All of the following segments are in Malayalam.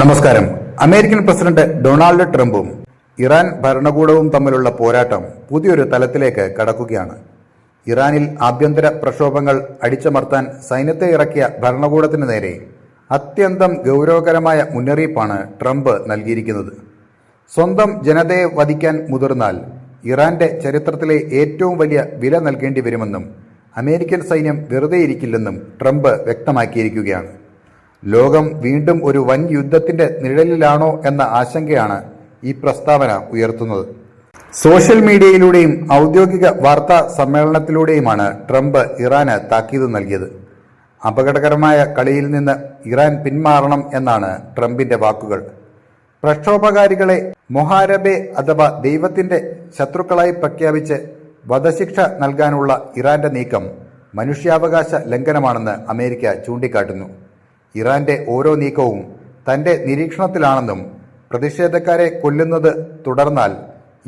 നമസ്കാരം. അമേരിക്കൻ പ്രസിഡന്റ് ഡൊണാൾഡ് ട്രംപും ഇറാൻ ഭരണകൂടവും തമ്മിലുള്ള പോരാട്ടം പുതിയൊരു തലത്തിലേക്ക് കടക്കുകയാണ്. ഇറാനിൽ ആഭ്യന്തര പ്രക്ഷോഭങ്ങൾ അടിച്ചമർത്താൻ സൈന്യത്തെ ഇറക്കിയ ഭരണകൂടത്തിന് നേരെ അത്യന്തം ഗൗരവകരമായ മുന്നറിയിപ്പാണ് ട്രംപ് നൽകിയിരിക്കുന്നത്. സ്വന്തം ജനതയെ വധിക്കാൻ മുതിർന്നാൽ ഇറാന്റെ ചരിത്രത്തിലെ ഏറ്റവും വലിയ വില നൽകേണ്ടി വരുമെന്നും അമേരിക്കൻ സൈന്യം വെറുതെയിരിക്കില്ലെന്നും ട്രംപ് വ്യക്തമാക്കിയിരിക്കുകയാണ്. ലോകം വീണ്ടും ഒരു വൻ യുദ്ധത്തിന്റെ നിഴലിലാണോ എന്ന ആശങ്കയാണ് ഈ പ്രസ്താവന ഉയർത്തുന്നത്. സോഷ്യൽ മീഡിയയിലൂടെയും ഔദ്യോഗിക വാർത്താ സമ്മേളനത്തിലൂടെയുമാണ് ട്രംപ് ഇറാന് താക്കീത് നൽകിയത്. അപകടകരമായ കളിയിൽ നിന്ന് ഇറാൻ പിന്മാറണം എന്നാണ് ട്രംപിന്റെ വാക്കുകൾ. പ്രക്ഷോഭകാരികളെ മൊഹാരബെ അഥവാ ദൈവത്തിന്റെ ശത്രുക്കളായി പ്രഖ്യാപിച്ച് വധശിക്ഷ നൽകാനുള്ള ഇറാന്റെ നീക്കം മനുഷ്യാവകാശ ലംഘനമാണെന്ന് അമേരിക്ക ചൂണ്ടിക്കാട്ടുന്നു. ഇറാന്റെ ഓരോ നീക്കവും തന്റെ നിരീക്ഷണത്തിലാണെന്നും പ്രതിഷേധക്കാരെ കൊല്ലുന്നത് തുടർന്നാൽ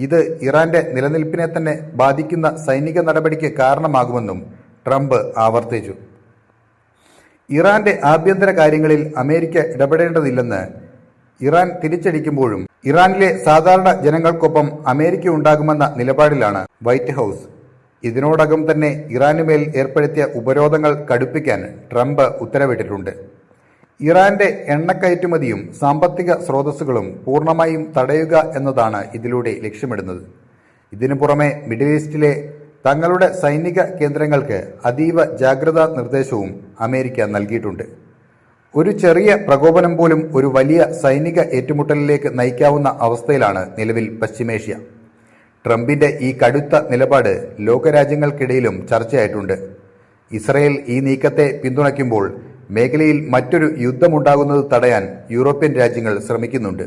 ഇത് ഇറാന്റെ നിലനിൽപ്പിനെ തന്നെ ബാധിക്കുന്ന സൈനിക നടപടിക്ക് കാരണമാകുമെന്നും ട്രംപ് ആവർത്തിച്ചു. ഇറാന്റെ ആഭ്യന്തര കാര്യങ്ങളിൽ അമേരിക്ക ഇടപെടേണ്ടതില്ലെന്ന് ഇറാൻ തിരിച്ചടിക്കുമ്പോഴും ഇറാനിലെ സാധാരണ ജനങ്ങൾക്കൊപ്പം അമേരിക്ക ഉണ്ടാകുമെന്ന നിലപാടിലാണ് വൈറ്റ് ഹൗസ്. ഇതിനോടകം തന്നെ ഇറാനുമേൽ ഏർപ്പെടുത്തിയ ഉപരോധങ്ങൾ കടുപ്പിക്കാൻ ട്രംപ് ഉത്തരവിട്ടിട്ടുണ്ട്. ഇറാന്റെ എണ്ണക്കയറ്റുമതിയും സാമ്പത്തിക സ്രോതസ്സുകളും പൂർണമായും തടയുക എന്നതാണ് ഇതിലൂടെ ലക്ഷ്യമിടുന്നത്. ഇതിനു പുറമെ മിഡിൽ ഈസ്റ്റിലെ തങ്ങളുടെ സൈനിക കേന്ദ്രങ്ങൾക്ക് അതീവ ജാഗ്രതാ നിർദ്ദേശവും അമേരിക്ക നൽകിയിട്ടുണ്ട്. ഒരു ചെറിയ പ്രകോപനം പോലും ഒരു വലിയ സൈനിക ഏറ്റുമുട്ടലിലേക്ക് നയിക്കാവുന്ന അവസ്ഥയിലാണ് നിലവിൽ പശ്ചിമേഷ്യ. ട്രംപിന്റെ ഈ കടുത്ത നിലപാട് ലോകരാജ്യങ്ങൾക്കിടയിലും ചർച്ചയായിട്ടുണ്ട്. ഇസ്രയേൽ ഈ നീക്കത്തെ പിന്തുണയ്ക്കുമ്പോൾ മേഖലയിൽ മറ്റൊരു യുദ്ധമുണ്ടാകുന്നത് തടയാൻ യൂറോപ്യൻ രാജ്യങ്ങൾ ശ്രമിക്കുന്നുണ്ട്.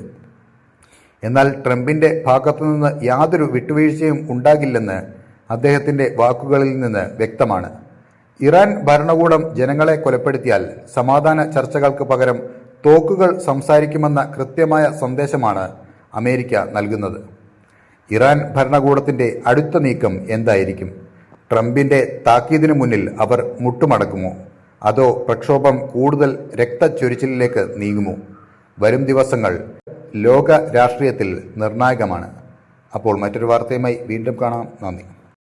എന്നാൽ ട്രംപിന്റെ ഭാഗത്തുനിന്ന് യാതൊരു വിട്ടുവീഴ്ചയും ഉണ്ടാകില്ലെന്ന് അദ്ദേഹത്തിന്റെ വാക്കുകളിൽ നിന്ന് വ്യക്തമാണ്. ഇറാൻ ഭരണകൂടം ജനങ്ങളെ കൊലപ്പെടുത്തിയാൽ സമാധാന ചർച്ചകൾക്ക് പകരം തോക്കുകൾ സംസാരിക്കുമെന്ന കൃത്യമായ സന്ദേശമാണ് അമേരിക്ക നൽകുന്നത്. ഇറാൻ ഭരണകൂടത്തിന്റെ അടുത്ത നീക്കം എന്തായിരിക്കും? ട്രംപിന്റെ താക്കീതിനു മുന്നിൽ അവർ മുട്ടുമടക്കുമോ? അതോ പ്രക്ഷോഭം കൂടുതൽ രക്തച്ചൊരിച്ചിലേക്ക് നീങ്ങുമോ? വരും ദിവസങ്ങൾ ലോക രാഷ്ട്രീയത്തിൽ നിർണായകമാണ്. അപ്പോൾ മറ്റൊരു വാർത്തയുമായി വീണ്ടും കാണാം. നന്ദി.